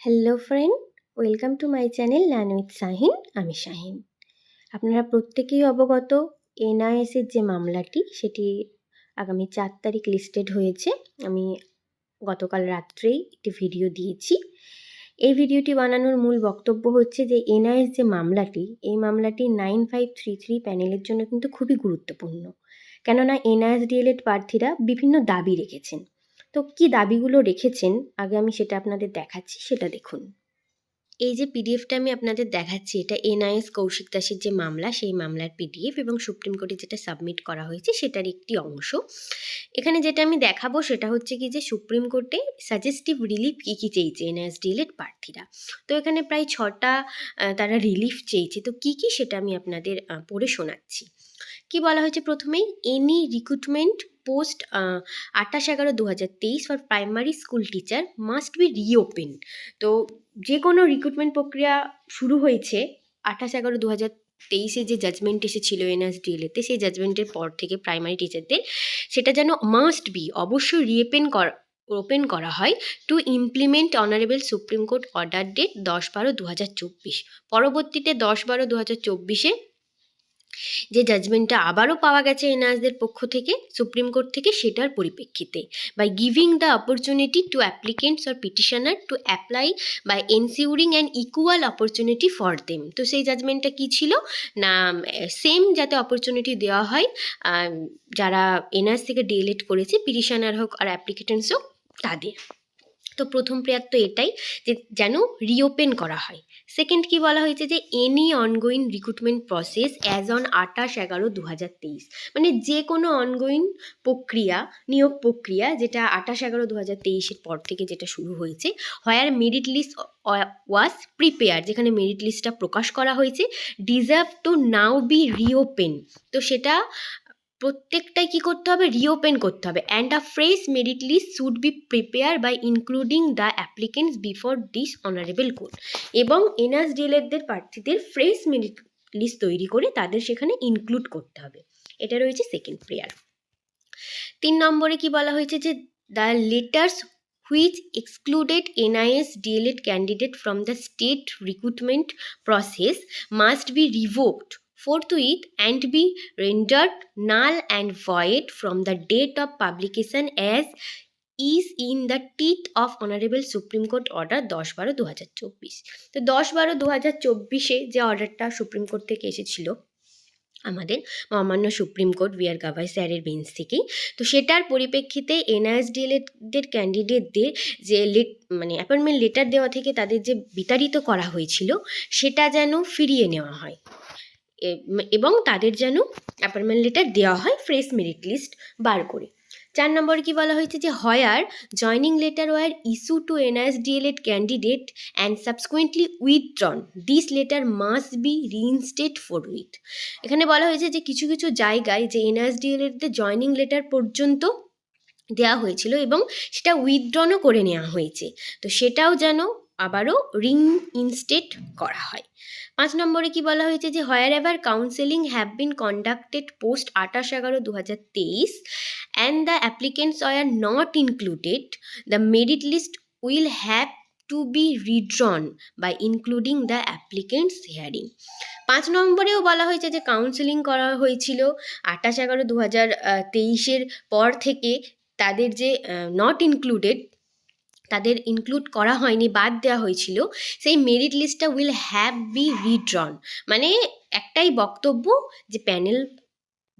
Hello friend welcome to my channel learn with Shahin আমি শাহিন আপনারা প্রত্যেকেই অবগত এনআইএসের যে মামলাটি, সেটি আগামী চার তারিখ লিস্টেড হয়েছে। আমি গতকাল রাত্রেই একটি ভিডিও দিয়েছি। এই ভিডিওটি বানানোর মূল বক্তব্য হচ্ছে যে এনআইএস যে মামলাটি, এই মামলাটি নাইন ফাইভ থ্রি থ্রি প্যানেলের জন্য কিন্তু খুবই গুরুত্বপূর্ণ। কেননা এনআইএস ডিএলএড প্রার্থীরা বিভিন্ন দাবি রেখেছেন। তো কি দাবিগুলো রেখেছেন? আগে আমি সেটা আপনাদের দেখাচ্ছি, সেটা দেখুন। এই যে পিডিএফটা আমি আপনাদের দেখাচ্ছি, এটা এনআইএস কৌশিক দাসের যে মামলা, সেই মামলার পিডিএফ এবং সুপ্রিম কোর্টে যেটা সাবমিট করা হয়েছে, সেটার একটি অংশ। এখানে যেটা আমি দেখাবো, সেটা হচ্ছে কি যে সুপ্রিম কোর্টে সাজেস্টিভ রিলিফ কী কী চেয়েছে এনআইএস ডিএলএড প্রার্থীরা। তো এখানে প্রায় ছটা তারা রিলিফ চেয়েছে। তো কী কী সেটা আমি আপনাদের পড়ে শোনাচ্ছি। কি বলা হয়েছে প্রথমেই? এনি রিক্রুটমেন্ট পোস্ট আঠাশ এগারো দু হাজার তেইশ for primary school teacher must be reopen তো যে কোনো রিক্রুটমেন্ট প্রক্রিয়া শুরু হয়েছে, আঠাশ এগারো দু হাজার তেইশে যে জাজমেন্ট এসেছিল এনএসডিএলএতে সেই জাজমেন্টের পর থেকে প্রাইমারি টিচারদের সেটা যেন মাস্ট বি অবশ্যই রিওপেন করা ওপেন করা হয় to implement honourable supreme court order date দশ বারো দু হাজার চব্বিশ। পরবর্তীতে দশ বারো দু হাজার চব্বিশে যে জাজমেন্টটা আবারও পাওয়া গেছে এনআরএসদের পক্ষ থেকে, সুপ্রিম কোর্ট থেকে সেটার পরিপ্রেক্ষিতে। By giving the opportunity to applicants or petitioner to apply by ensuring an equal opportunity for them তো সেই জাজমেন্টটা কী ছিল? না সেম যাতে অপরচুনিটি দেওয়া হয় যারা এনআরএস থেকে ডিএলএড করেছে পিটিশনার হোক আর অ্যাপ্লিকেটেন্টস হোক, তাদের। তো প্রথম প্রেয়ার তো এটাই যে যেন রিওপেন করা হয়। সেকেন্ড কি বলা হয়েছে যে any ongoing recruitment process as on আঠাশ এগারো দু হাজার তেইশ। মানে যে কোনো অনগোয়িং প্রক্রিয়া, নিয়োগ প্রক্রিয়া যেটা আঠাশ এগারো দু হাজার তেইশের পর থেকে যেটা শুরু হয়েছে where merit list was prepare যেখানে মেরিট লিস্টটা প্রকাশ করা হয়েছে deserve to now be reopen তো সেটা প্রত্যেকটাই কি করতে হবে? রিওপেন করতে হবে। And a fresh merit list should be prepare by including the applicants before this honourable court এবং এনআস ডিএলএডদের প্রার্থীদের ফ্রেশ মেরিট লিস্ট তৈরি করে তাদের সেখানে ইনক্লুড করতে হবে। এটা রয়েছে সেকেন্ড প্রেয়ার তিন নম্বরে কি বলা হয়েছে যে the letters which excluded NIS DElEd candidate from the state recruitment process must be revoked forthwith and be rendered null and void from the date of publication as is in the teeth of honorable supreme court order দশ বারো দু হাজার চব্বিশ। তো দশ বারো দু হাজার চব্বিশে যে অর্ডারটা সুপ্রিম কোর্ট থেকে এসেছিল আমাদের মহামান্য supreme court B R Gavai স্যারের বেঞ্চ থেকেই তো সেটার পরিপ্রেক্ষিতে এনআইএসডিএলএডদের ক্যান্ডিডেটদের যে লেট মানে অ্যাপয়েন্টমেন্ট লেটার দেওয়া থেকে তাদের যে বিতাড়িত করা হয়েছিল, সেটা যেন ফিরিয়ে নেওয়া হয়। এবং তাদের যেন অ্যাপয়েন্টমেন্ট লেটার দেওয়া হয় ফ্রেশ মেরিট লিস্ট বার করে। চার নম্বরে কি বলা হয়েছে যে where joining letter were issue to NIS DElEd candidate and subsequently withdrawn this letter must be reinstated for with এখানে বলা হয়েছে যে, কিছু কিছু জায়গায় যে এনআইএস ডিএলএডদের জয়নিং লেটার পর্যন্ত দেওয়া হয়েছিল এবং সেটা উইথড্রনও করে নেওয়া হয়েছে। তো সেটাও যেন আবারও রিং ইনস্টেট করা হয়। পাঁচ নম্বরে কি বলা হয়েছে যে, wherever counselling have been conducted post আঠাশ এগারো দু হাজার তেইশ and the applicants are not included, the merit list will have to be redrawn by including the applicants hearing. পাঁচ নম্বরেও বলা হয়েছে যে, কাউন্সেলিং করা হয়েছিল আঠাশ এগারো দু হাজার তেইশের পর থেকে তাদের যে নট ইনক্লুডেড তাদের ইনক্লুড করা হয়নি, বাদ দেওয়া হয়েছিল। সেই মেরিট লিস্টটা উইল হ্যাভ বি রিড্রন মানে একটাই বক্তব্য যে প্যানেল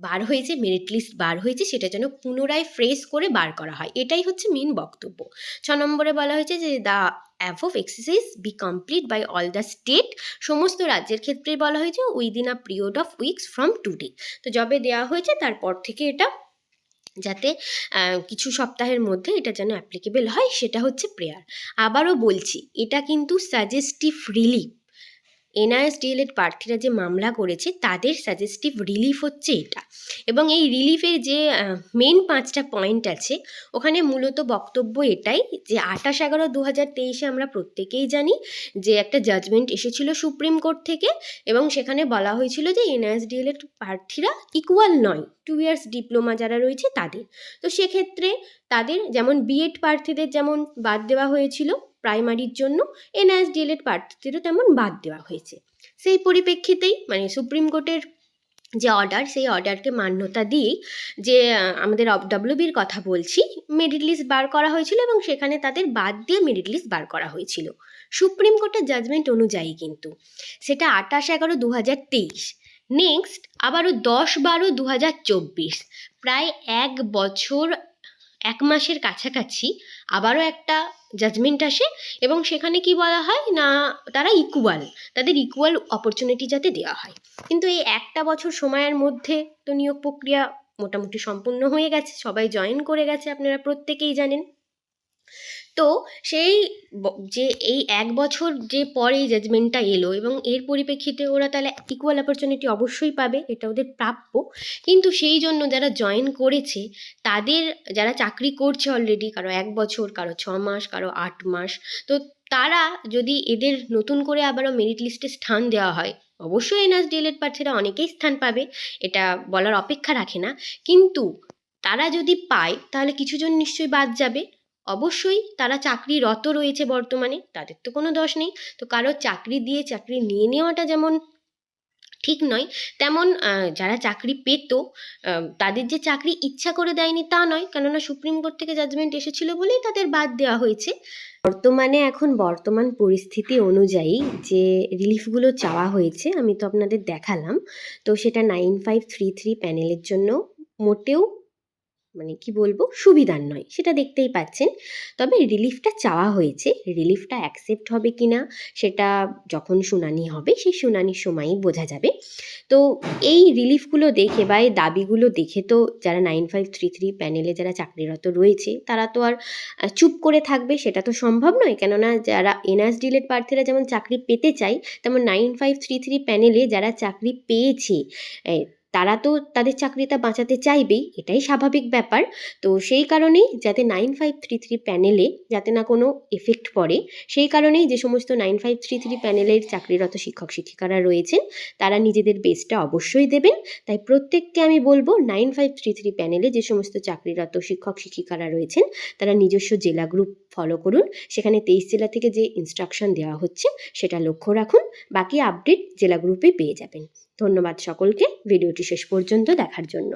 বার হয়েছে মেরিট লিস্ট বার হয়েছে, সেটা যেন পুনরায় ফ্রেশ করে বার করা হয়। এটাই হচ্ছে মেন বক্তব্য। ছ নম্বরে বলা হয়েছে যে the above exercise be complete by all the state সমস্ত রাজ্যের ক্ষেত্রে বলা হয়েছে within a period of weeks from today তো যবে দেওয়া হয়েছে, তারপর থেকে এটা যাতে কিছু সপ্তাহের মধ্যে এটা যেন অ্যাপ্লিকেবেল হয়, সেটা হচ্ছে প্রেয়ার আবারও বলছি, এটা কিন্তু সাজেস্টিভ রিলিফ এনআইএস ডিএলএড প্রার্থীরা যে মামলা করেছে, তাদের সাজেস্টিভ রিলিফ হচ্ছে এটা। এবং এই রিলিফের যে মেন পাঁচটা পয়েন্ট আছে, ওখানে মূলত বক্তব্য এটাই যে, আঠাশ এগারো দু হাজার তেইশে আমরা প্রত্যেকেই জানি যে, একটা জাজমেন্ট এসেছিল সুপ্রিম কোর্ট থেকে এবং সেখানে বলা হয়েছিল যে এনআইএস ডিএলএড প্রার্থীরা ইকুয়াল নয়। টু ইয়ার্স ডিপ্লোমা যারা রয়েছে, তাদের। তো সেক্ষেত্রে তাদের যেমন বিএড প্রার্থীদের যেমন বাদ দেওয়া হয়েছিল প্রাইমারির জন্য এনআইএস ডিএলএড প্রার্থীদেরও তেমন বাদ দেওয়া হয়েছে। সেই পরিপ্রেক্ষিতেই মানে সুপ্রিম কোর্টের যে অর্ডার সেই অর্ডারকে মান্যতা দিয়েই যে আমাদের ডব্লিউবির কথা বলছি মেরিট লিস্ট বার করা হয়েছিল এবং সেখানে তাদের বাদ দিয়ে মেরিট লিস্ট বার করা হয়েছিল। সুপ্রিম কোর্টের জাজমেন্ট অনুযায়ী কিন্তু। সেটা আঠাশ এগারো দু হাজার তেইশ। নেক্সট আবারও দশ বারো দু হাজার চব্বিশ। প্রায় এক বছর, এক মাসের কাছাকাছি আবারও একটা জাজমেন্ট আসে এবং সেখানে কি বলা হয়? না, তারা ইকুয়াল তাদের ইকুয়াল অপরচুনিটি যাতে দেওয়া হয়। কিন্তু এই একটা বছর সময়ের মধ্যে তো নিয়োগ প্রক্রিয়া মোটামুটি সম্পূর্ণ হয়ে গেছে, সবাই জয়েন করে গেছে, আপনারা প্রত্যেকেই জানেন। তো সেই যে এই এক বছর যে পরে জাজমেন্টটা এলো এবং এর পরিপ্রেক্ষিতে ওরা তাহলে ইকুয়াল অপরচুনিটি অবশ্যই পাবে, এটা ওদের প্রাপ্য। কিন্তু সেই জন্য যারা জয়েন করেছে, তাদের যারা চাকরি করছে অলরেডি কারও এক বছর, কারও ছ মাস, কারও আট মাস, তো তারা যদি এদের নতুন করে আবারও মেরিট লিস্টে স্থান দেওয়া হয়, অবশ্যই এনআস ডিএলএড প্রার্থীরা অনেকেই স্থান পাবে, এটা বলার অপেক্ষা রাখে না। কিন্তু তারা যদি পায়, তাহলে কিছুজন নিশ্চয়ই বাদ যাবে। অবশ্যই তারা চাকরিরত রয়েছে বর্তমানে, তাদের তো কোনো দোষ নেই। তো কারও চাকরি দিয়ে চাকরি নিয়ে নেওয়াটা যেমন ঠিক নয়, তেমন যারা চাকরি পেত তাদের যে চাকরি ইচ্ছা করে দেয়নি তা নয়। কেননা সুপ্রিম কোর্ট থেকে জাজমেন্ট এসেছিল বলেই তাদের বাদ দেওয়া হয়েছে। বর্তমানে এখন বর্তমান পরিস্থিতি অনুযায়ী যে রিলিফগুলো চাওয়া হয়েছে, আমি তো আপনাদের দেখালাম। তো সেটা নাইন ফাইভ থ্রি থ্রি প্যানেলের জন্য মোটেও মানে কি বলব? সুবিধার নয়। সেটা দেখতেই পাচ্ছেন। তবে রিলিফটা চাওয়া হয়েছে। রিলিফটা অ্যাকসেপ্ট হবে কি না, সেটা যখন শুনানি হবে, সেই শুনানির সময়ই বোঝা যাবে। তো এই রিলিফগুলো দেখে বা এই দাবিগুলো দেখে তো যারা নাইন ফাইভ থ্রি থ্রি প্যানেলে যারা চাকরিরত রয়েছে, তারা তো আর চুপ করে থাকবে, সেটা তো সম্ভব নয়। কেননা যারা এনআস ডিলেট প্রার্থীরা যেমন চাকরি পেতে চায়, তেমন নাইন ফাইভ থ্রি থ্রি প্যানেলে যারা চাকরি পেয়েছে তারা তো তাদের চাকরিটা বাঁচাতে চাইবেই, এটাই স্বাভাবিক ব্যাপার। তো সেই কারণেই যাতে নাইন ফাইভ থ্রি থ্রি প্যানেলে যাতে না কোনো এফেক্ট পড়ে, সেই কারণেই যে সমস্ত নাইন ফাইভ থ্রি থ্রি প্যানেলের চাকরিরত শিক্ষক শিক্ষিকারা রয়েছেন, তারা নিজেদের বেসটা অবশ্যই দেবেন। তাই প্রত্যেককে আমি বলব নাইন ফাইভ থ্রি থ্রি প্যানেলে যে সমস্ত চাকরিরত শিক্ষক শিক্ষিকারা রয়েছেন, তারা নিজস্ব জেলা গ্রুপ ফলো করুন। সেখানে তেইশ জেলা থেকে যে ইনস্ট্রাকশন দেওয়া হচ্ছে, সেটা লক্ষ্য রাখুন। বাকি আপডেট জেলা গ্রুপে পেয়ে যাবেন। ধন্যবাদ সকলকে। ভিডিওটি শেষ পর্যন্ত দেখার জন্য।